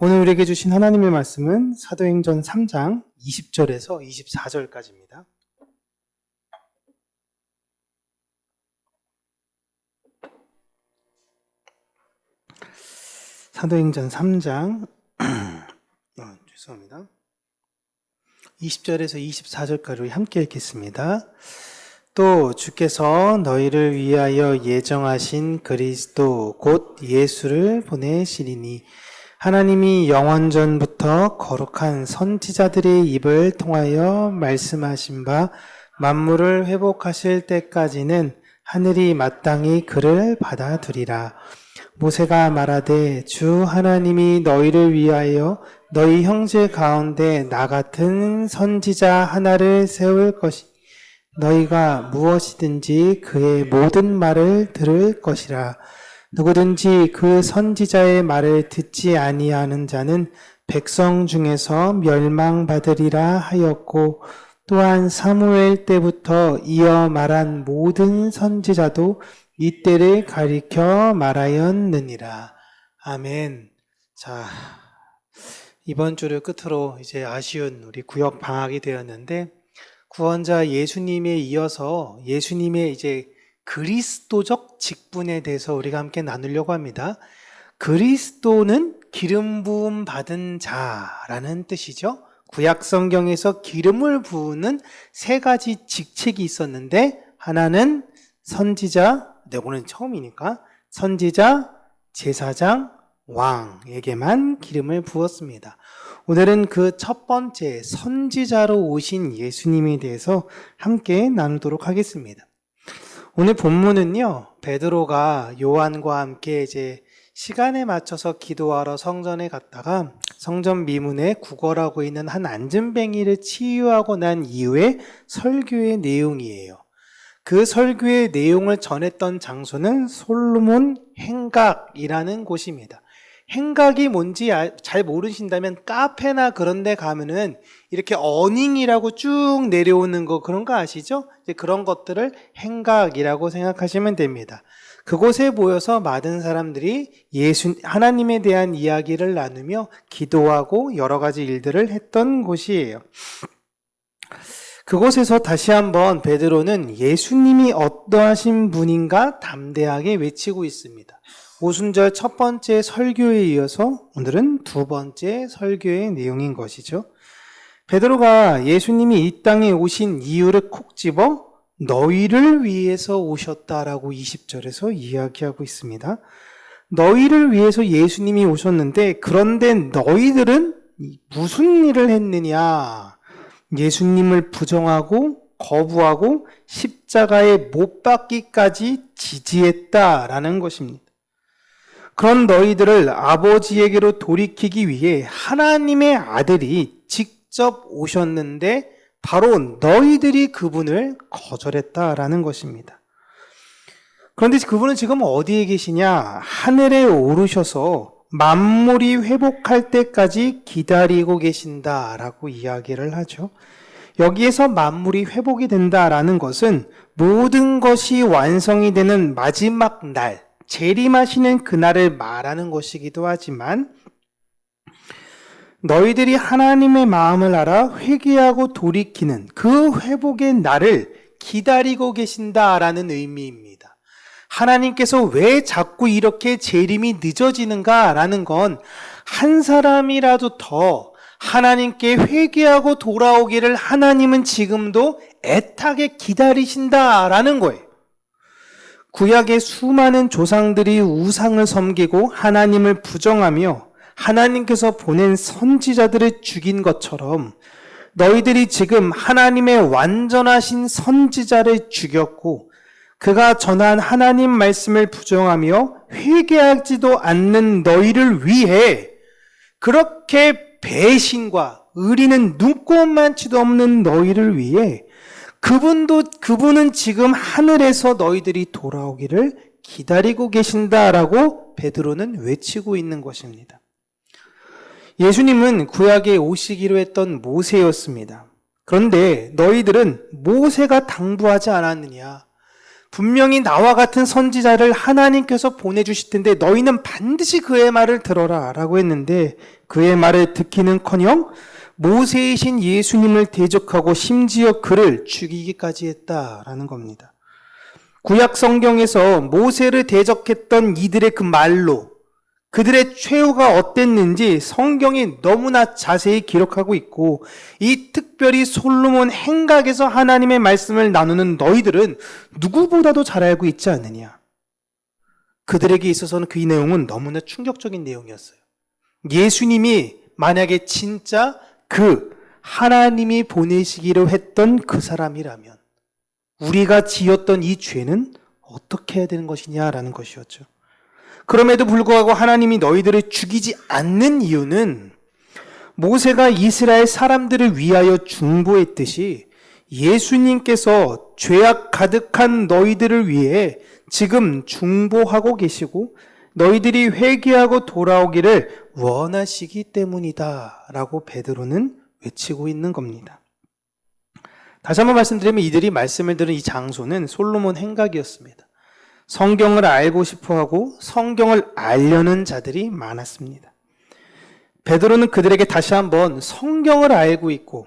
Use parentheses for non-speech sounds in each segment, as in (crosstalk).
오늘 우리에게 주신 하나님의 말씀은 사도행전 3장 20절에서 24절까지입니다. 사도행전 3장 어, (clears throat) 죄송합니다. 20절에서 24절까지 우리 함께 읽겠습니다. 또 주께서 너희를 위하여 예정하신 그리스도 곧 예수를 보내시리니 하나님이 영원전부터 거룩한 선지자들의 입을 통하여 말씀하신 바 만물을 회복하실 때까지는 하늘이 마땅히 그를 받아들이라. 모세가 말하되 주 하나님이 너희를 위하여 너희 형제 가운데 나 같은 선지자 하나를 세울 것이 너희가 무엇이든지 그의 모든 말을 들을 것이라. 누구든지 그 선지자의 말을 듣지 아니하는 자는 백성 중에서 멸망받으리라 하였고 또한 사무엘 때부터 이어 말한 모든 선지자도 이때를 가리켜 말하였느니라. 아멘. 자, 이번 주를 끝으로 이제 아쉬운 우리 구역 방학이 되었는데 구원자 예수님에 이어서 예수님의 이제 그리스도적 직분에 대해서 우리가 함께 나누려고 합니다. 그리스도는 기름 부음 받은 자라는 뜻이죠. 구약 성경에서 기름을 부으는 세 가지 직책이 있었는데 하나는 선지자, 내고는 처음이니까 선지자, 제사장, 왕에게만 기름을 부었습니다. 오늘은 그 첫 번째 선지자로 오신 예수님에 대해서 함께 나누도록 하겠습니다. 오늘 본문은요, 베드로가 요한과 함께 이제 시간에 맞춰서 기도하러 성전에 갔다가 성전 미문에 구걸하고 있는 한 안전뱅이를 치유하고 난 이후에 설교의 내용이에요. 그 설교의 내용을 전했던 장소는 솔로몬 행각이라는 곳입니다. 행각이 뭔지 아- 잘 모르신다면 카페나 그런 데 가면은 이렇게 어닝이라고 쭉 내려오는 거 그런 거 아시죠? 이제 그런 것들을 행각이라고 생각하시면 됩니다. 그곳에 모여서 많은 사람들이 예수, 하나님에 대한 이야기를 나누며 기도하고 여러 가지 일들을 했던 곳이에요. 그곳에서 다시 한번 베드로는 예수님이 어떠하신 분인가 담대하게 외치고 있습니다. 오순절 첫 번째 설교에 이어서 오늘은 두 번째 설교의 내용인 것이죠. 베드로가 예수님이 이 땅에 오신 이유를 콕 집어 너희를 위해서 오셨다라고 20절에서 이야기하고 있습니다. 너희를 위해서 예수님이 오셨는데 그런데 너희들은 무슨 일을 했느냐? 예수님을 부정하고 거부하고 십자가에 못 박기까지 지지했다라는 것입니다. 그런 너희들을 아버지에게로 돌이키기 위해 하나님의 아들이 직접 오셨는데 바로 너희들이 그분을 거절했다라는 것입니다. 그런데 그분은 지금 어디에 계시냐? 하늘에 오르셔서 만물이 회복할 때까지 기다리고 계신다라고 이야기를 하죠. 여기에서 만물이 회복이 된다라는 것은 모든 것이 완성이 되는 마지막 날, 재림하시는 그날을 말하는 것이기도 하지만 너희들이 하나님의 마음을 알아 회개하고 돌이키는 그 회복의 날을 기다리고 계신다라는 의미입니다. 하나님께서 왜 자꾸 이렇게 재림이 늦어지는가라는 건 한 사람이라도 더 하나님께 회개하고 돌아오기를 하나님은 지금도 애타게 기다리신다라는 거예요. 구약의 수많은 조상들이 우상을 섬기고 하나님을 부정하며 하나님께서 보낸 선지자들을 죽인 것처럼 너희들이 지금 하나님의 완전하신 선지자를 죽였고 그가 전한 하나님 말씀을 부정하며 회개하지도 않는 너희를 위해 그렇게 배신과 의리는 눈꼽만치도 없는 너희를 위해 그분도 그분은 지금 하늘에서 너희들이 돌아오기를 기다리고 계신다라고 베드로는 외치고 있는 것입니다. 예수님은 구약에 오시기로 했던 모세였습니다. 그런데 너희들은 모세가 당부하지 않았느냐? 분명히 나와 같은 선지자를 하나님께서 보내주실 텐데 너희는 반드시 그의 말을 들어라 라고 했는데 그의 말을 듣기는커녕 모세이신 예수님을 대적하고 심지어 그를 죽이기까지 했다라는 겁니다. 구약 성경에서 모세를 대적했던 이들의 그 말로 그들의 최후가 어땠는지 성경이 너무나 자세히 기록하고 있고 이 특별히 솔로몬 행각에서 하나님의 말씀을 나누는 너희들은 누구보다도 잘 알고 있지 않느냐. 그들에게 있어서는 그 내용은 너무나 충격적인 내용이었어요. 예수님이 만약에 진짜 그 하나님이 보내시기로 했던 그 사람이라면 우리가 지었던 이 죄는 어떻게 해야 되는 것이냐라는 것이었죠. 그럼에도 불구하고 하나님이 너희들을 죽이지 않는 이유는 모세가 이스라엘 사람들을 위하여 중보했듯이 예수님께서 죄악 가득한 너희들을 위해 지금 중보하고 계시고 너희들이 회개하고 돌아오기를 원하시기 때문이다. 라고 베드로는 외치고 있는 겁니다. 다시 한번 말씀드리면 이들이 말씀을 들은 이 장소는 솔로몬 행각이었습니다. 성경을 알고 싶어 하고 성경을 알려는 자들이 많았습니다. 베드로는 그들에게 다시 한번 성경을 알고 있고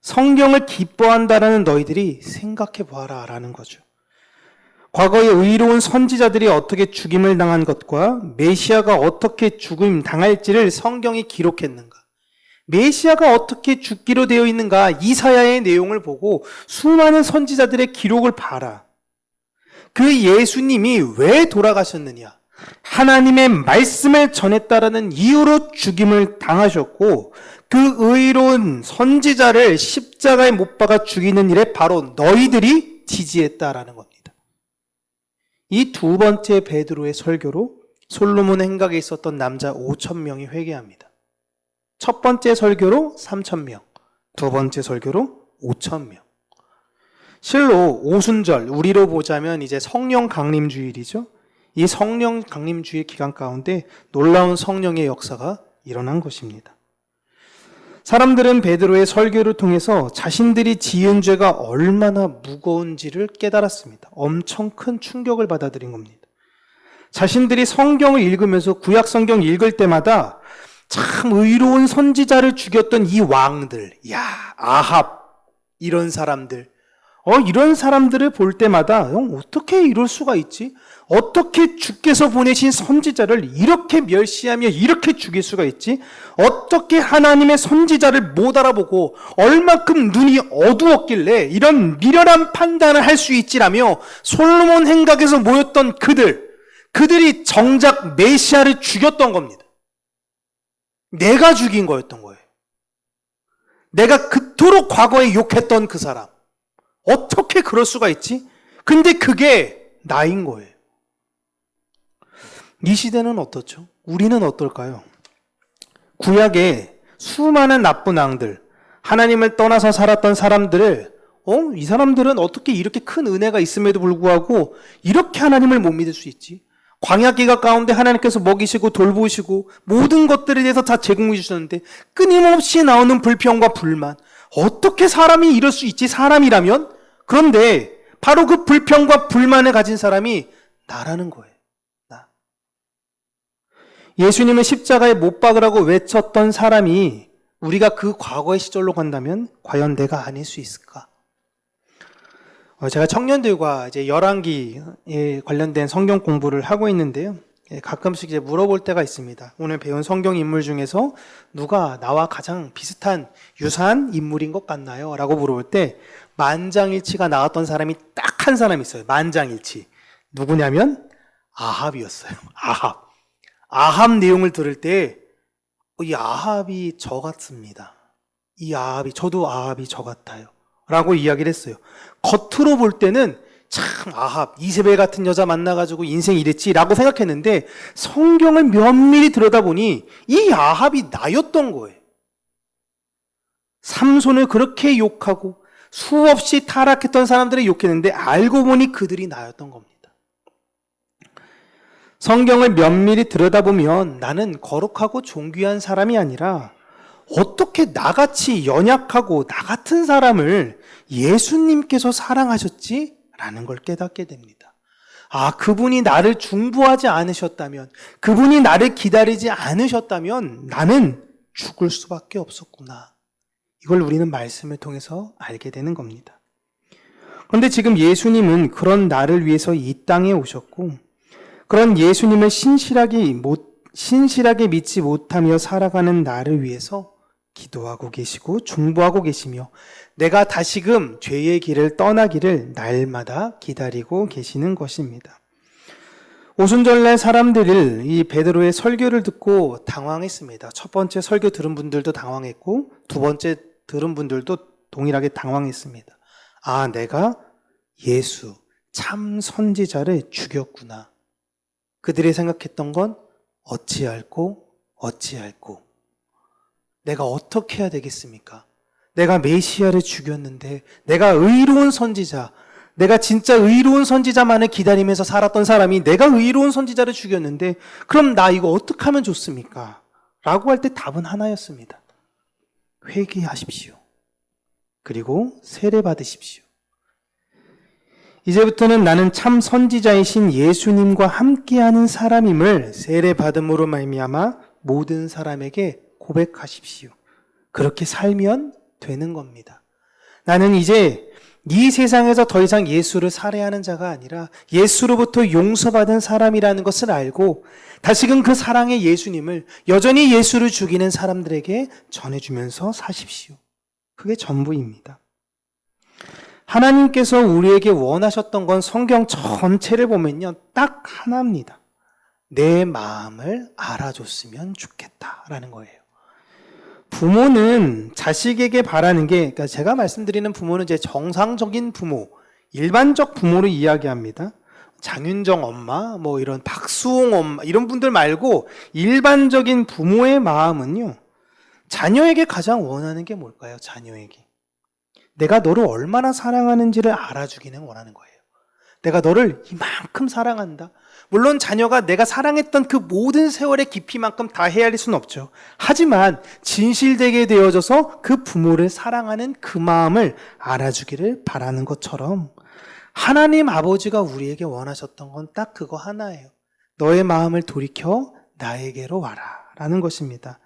성경을 기뻐한다라는 너희들이 생각해 보아라 라는 거죠. 과거에 의로운 선지자들이 어떻게 죽임을 당한 것과 메시아가 어떻게 죽임 당할지를 성경이 기록했는가? 메시아가 어떻게 죽기로 되어 있는가? 이사야의 내용을 보고 수많은 선지자들의 기록을 봐라. 그 예수님이 왜 돌아가셨느냐? 하나님의 말씀을 전했다라는 이유로 죽임을 당하셨고 그 의로운 선지자를 십자가에 못 박아 죽이는 일에 바로 너희들이 지지했다라는 겁니다. 이 두 번째 베드로의 설교로 솔로몬 행각에 있었던 남자 5천 명이 회개합니다. 첫 번째 설교로 3천 명, 두 번째 설교로 5천 명. 실로 오순절 우리로 보자면 이제 성령 강림 주일이죠. 이 성령 강림 주일 기간 가운데 놀라운 성령의 역사가 일어난 것입니다. 사람들은 베드로의 설교를 통해서 자신들이 지은 죄가 얼마나 무거운지를 깨달았습니다. 엄청 큰 충격을 받아들인 겁니다. 자신들이 성경을 읽으면서 구약 성경 읽을 때마다 참 의로운 선지자를 죽였던 이 왕들, 야, 아합, 이런 사람들, 어, 이런 사람들을 볼 때마다, 형, 어떻게 이럴 수가 있지? 어떻게 주께서 보내신 선지자를 이렇게 멸시하며 이렇게 죽일 수가 있지? 어떻게 하나님의 선지자를 못 알아보고 얼마큼 눈이 어두웠길래 이런 미련한 판단을 할 수 있지라며 솔로몬 행각에서 모였던 그들, 그들이 정작 메시아를 죽였던 겁니다. 내가 죽인 거였던 거예요. 내가 그토록 과거에 욕했던 그 사람. 어떻게 그럴 수가 있지? 근데 그게 나인 거예요. 이 시대는 어떻죠? 우리는 어떨까요? 구약에 수많은 나쁜 왕들, 하나님을 떠나서 살았던 사람들을, 어? 이 사람들은 어떻게 이렇게 큰 은혜가 있음에도 불구하고 이렇게 하나님을 못 믿을 수 있지? 광야 기가 가운데 하나님께서 먹이시고 돌보시고 모든 것들에 대해서 다 제공해 주셨는데 끊임없이 나오는 불평과 불만. 어떻게 사람이 이럴 수 있지? 사람이라면? 그런데 바로 그 불평과 불만을 가진 사람이 나라는 거예요. 나. 예수님은 십자가에 못 박으라고 외쳤던 사람이 우리가 그 과거의 시절로 간다면 과연 내가 아닐 수 있을까? 어, 제가 청년들과 이제 열왕기에 관련된 성경 공부를 하고 있는데요. 예, 가끔씩 이제 물어볼 때가 있습니다. 오늘 배운 성경 인물 중에서 누가 나와 가장 비슷한 유사한 인물인 것 같나요? 라고 물어볼 때 만장일치가 나왔던 사람이 딱 한 사람 있어요. 만장일치. 누구냐면 아합이었어요. (laughs) 아합. 아합 내용을 들을 때, 어, 이 아합이 저 같습니다. 이 아합이, 저도 아합이 저 같아요. 라고 이야기를 했어요. 겉으로 볼 때는 참 아합, 이세벨 같은 여자 만나가지고 인생 이랬지 라고 생각했는데 성경을 면밀히 들여다보니 이 아합이 나였던 거예요. 삼손을 그렇게 욕하고 수없이 타락했던 사람들을 욕했는데 알고 보니 그들이 나였던 겁니다. 성경을 면밀히 들여다보면 나는 거룩하고 존귀한 사람이 아니라 어떻게 나같이 연약하고 나 같은 사람을 예수님께서 사랑하셨지? 라는 걸 깨닫게 됩니다. 아, 그분이 나를 중보하지 않으셨다면, 그분이 나를 기다리지 않으셨다면 나는 죽을 수밖에 없었구나. 이걸 우리는 말씀을 통해서 알게 되는 겁니다. 그런데 지금 예수님은 그런 나를 위해서 이 땅에 오셨고, 그런 예수님을 신실하게 못, 신실하게 믿지 못하며 살아가는 나를 위해서 기도하고 계시고 중보하고 계시며 내가 다시금 죄의 길을 떠나기를 날마다 기다리고 계시는 것입니다. 오순절날 사람들을 이 베드로의 설교를 듣고 당황했습니다. 첫 번째 설교 들은 분들도 당황했고 두 번째 들은 분들도 동일하게 당황했습니다. 아, 내가 예수 참 선지자를 죽였구나. 그들이 생각했던 건 어찌할꼬 어찌할꼬 내가 어떻게 해야 되겠습니까? 내가 메시아를 죽였는데 내가 의로운 선지자 내가 진짜 의로운 선지자만을 기다리면서 살았던 사람이 내가 의로운 선지자를 죽였는데 그럼 나 이거 어떻게 하면 좋습니까? 라고 할 때 답은 하나였습니다. 회개하십시오. 그리고 세례 받으십시오. 이제부터는 나는 참 선지자이신 예수님과 함께하는 사람임을 세례 받음으로 말미암아 모든 사람에게 고백하십시오. 그렇게 살면 되는 겁니다. 나는 이제 이 세상에서 더 이상 예수를 살해하는 자가 아니라 예수로부터 용서받은 사람이라는 것을 알고 다시금 그 사랑의 예수님을 여전히 예수를 죽이는 사람들에게 전해주면서 사십시오. 그게 전부입니다. 하나님께서 우리에게 원하셨던 건 성경 전체를 보면요. 딱 하나입니다. 내 마음을 알아줬으면 좋겠다라는 거예요. 부모는 자식에게 바라는 게, 그러니까 제가 말씀드리는 부모는 이제 정상적인 부모, 일반적 부모를 이야기합니다. 장윤정 엄마, 뭐 이런 박수홍 엄마, 이런 분들 말고 일반적인 부모의 마음은요, 자녀에게 가장 원하는 게 뭘까요? 자녀에게. 내가 너를 얼마나 사랑하는지를 알아주기는 원하는 거예요. 내가 너를 이만큼 사랑한다. 물론 자녀가 내가 사랑했던 그 모든 세월의 깊이만큼 다 헤아릴 수는 없죠. 하지만 진실되게 되어져서 그 부모를 사랑하는 그 마음을 알아주기를 바라는 것처럼 하나님 아버지가 우리에게 원하셨던 건 딱 그거 하나예요. 너의 마음을 돌이켜 나에게로 와라. 라는 것입니다.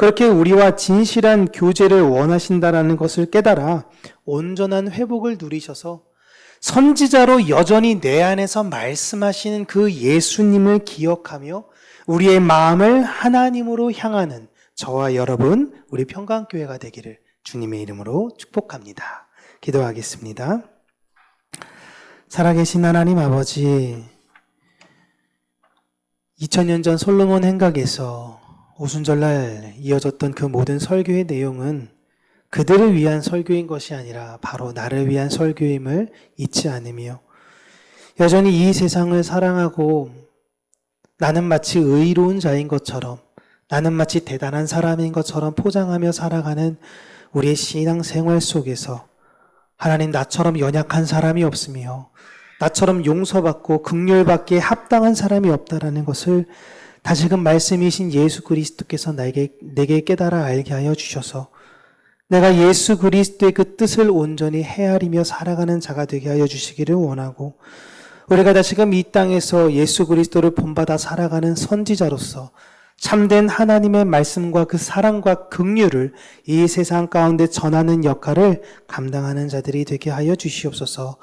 그렇게 우리와 진실한 교제를 원하신다라는 것을 깨달아 온전한 회복을 누리셔서 선지자로 여전히 내 안에서 말씀하시는 그 예수님을 기억하며 우리의 마음을 하나님으로 향하는 저와 여러분, 우리 평강교회가 되기를 주님의 이름으로 축복합니다. 기도하겠습니다. 살아계신 하나님 아버지, 2000년 전 솔로몬 행각에서 오순절날 이어졌던 그 모든 설교의 내용은 그들을 위한 설교인 것이 아니라 바로 나를 위한 설교임을 잊지 않으며 여전히 이 세상을 사랑하고 나는 마치 의로운 자인 것처럼 나는 마치 대단한 사람인 것처럼 포장하며 살아가는 우리의 신앙 생활 속에서 하나님 나처럼 연약한 사람이 없으며 나처럼 용서받고 극렬받기에 합당한 사람이 없다라는 것을 다시금 말씀이신 예수 그리스도께서 나에게 내게 깨달아 알게 하여 주셔서 내가 예수 그리스도의 그 뜻을 온전히 헤아리며 살아가는 자가 되게 하여 주시기를 원하고 우리가 다시금 이 땅에서 예수 그리스도를 본받아 살아가는 선지자로서 참된 하나님의 말씀과 그 사랑과 긍휼을 이 세상 가운데 전하는 역할을 감당하는 자들이 되게 하여 주시옵소서.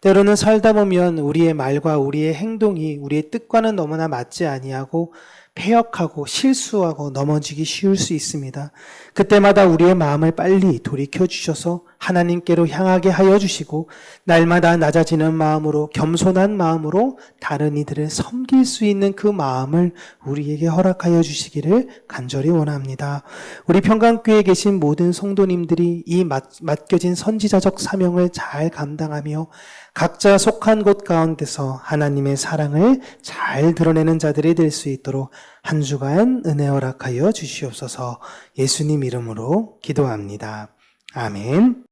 때로는 살다 보면 우리의 말과 우리의 행동이 우리의 뜻과는 너무나 맞지 아니하고 폐역하고 실수하고 넘어지기 쉬울 수 있습니다. 그때마다 우리의 마음을 빨리 돌이켜 주셔서 하나님께로 향하게 하여 주시고 날마다 낮아지는 마음으로 겸손한 마음으로 다른 이들을 섬길 수 있는 그 마음을 우리에게 허락하여 주시기를 간절히 원합니다. 우리 평강교회에 계신 모든 성도님들이 이 맡겨진 선지자적 사명을 잘 감당하며 각자 속한 곳 가운데서 하나님의 사랑을 잘 드러내는 자들이 될 수 있도록 한 주간 은혜 허락하여 주시옵소서 예수님 이름으로 기도합니다. 아멘.